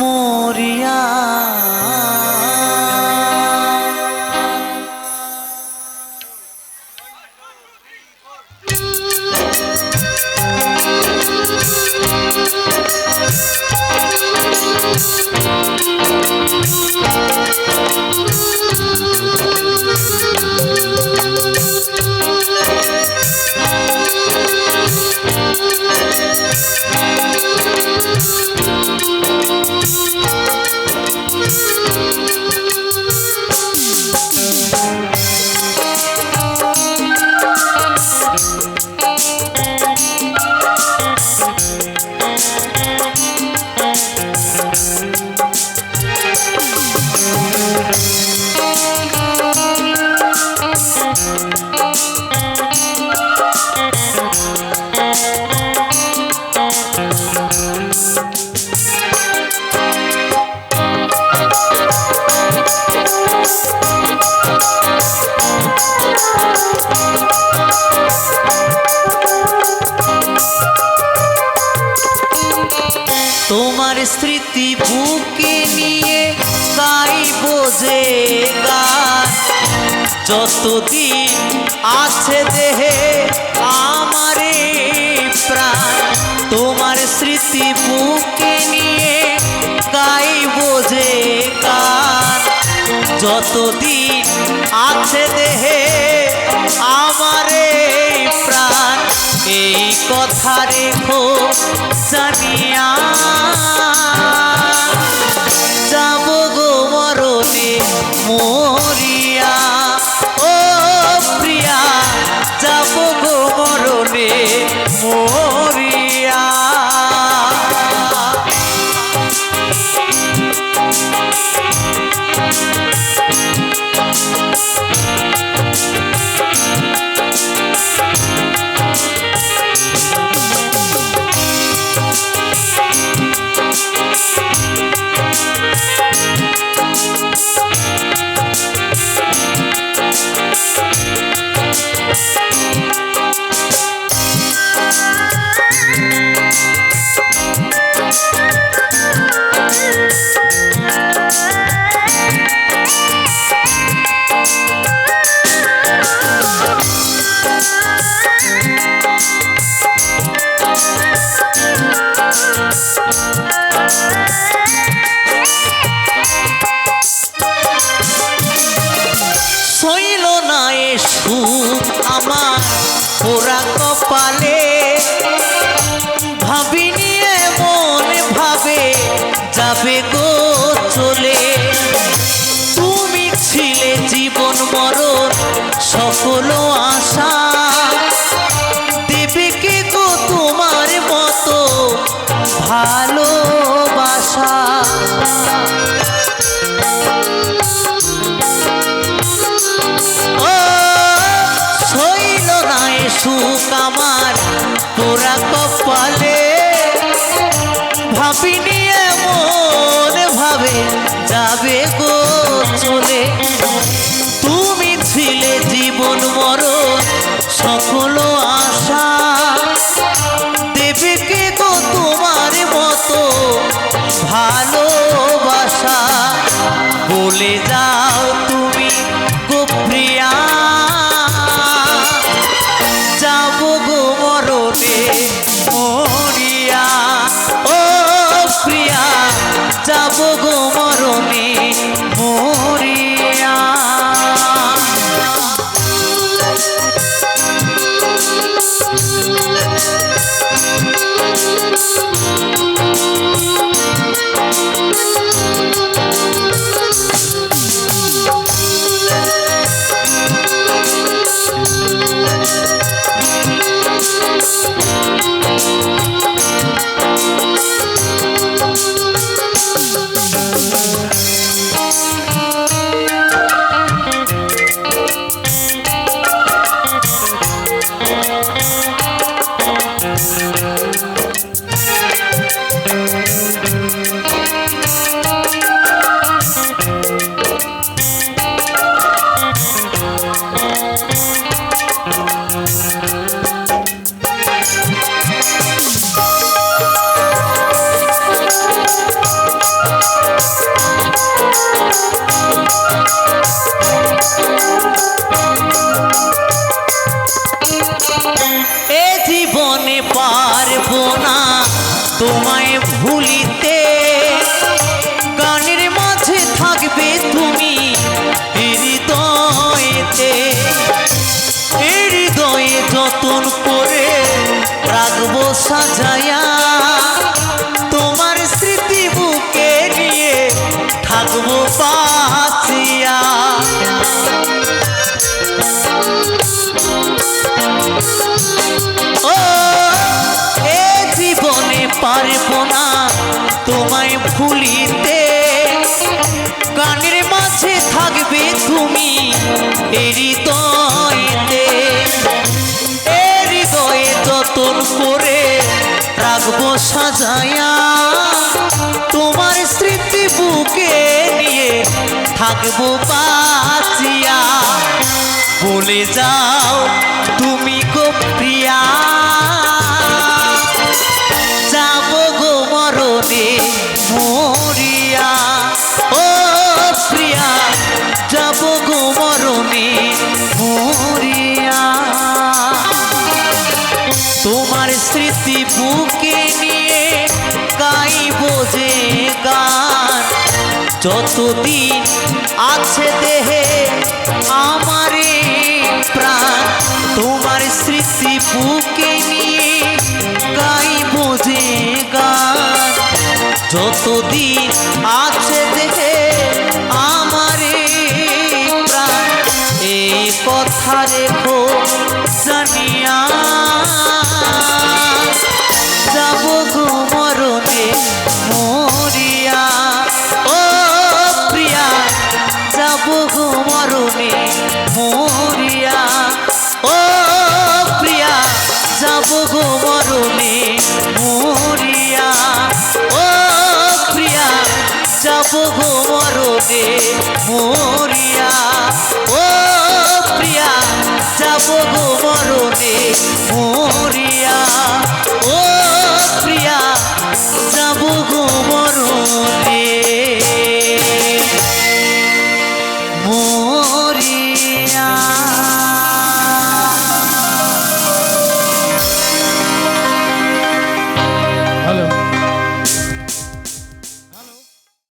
মরিয়া তোমার স্মৃতি বুকে নিয়ে গাইব যে গান। যতদিন আছে দেহে আমারে প্রাণ, তোমার স্মৃতি বুকে নিয়ে গাইব যে গান। যতদিন আছে দেহে আমারে প্রাণ এই কথা রেখো জানিয়া যাব গো মরণে মরিয়া এ সুখ আমার। পোড়া কপালে ভাবিনি মন ভাবে, যাবে গো চলে। তুমি ছিলে জীবন মরণ সকল সইল নাই সুখ আমার। তোরা কপালে ভাবিনি এমন ভাবে যাবে গো চলে। পারব না তোমায় ভুলিতে। গানের মাঝে থাকবে তুমি হৃদয়েতে। হৃদয়ে যতন করে রাখব সাজায়া পারব না, তোমায় ভুলিতে। গানের মাঝে থাকবে তুমি হৃদয়েতে। হৃদয়ে যতন করে রাখব সাজায়া, তোমার স্মৃতি বুকে নিয়ে থাকব বাঁচিয়া। বলে যাও, তুমি গো প্রিয়া। যতদিন আছে দেহে আমারে প্রাণ, তোমার স্মৃতি বুকে নিয়ে গাইব যে গান। যতদিন আছে দেহে আমারে প্রাণ, এই কথা প্রভু মরণে মরিয়া। ও প্রিয়া যাব গো মরণে মরিয়া। ও প্রিয়া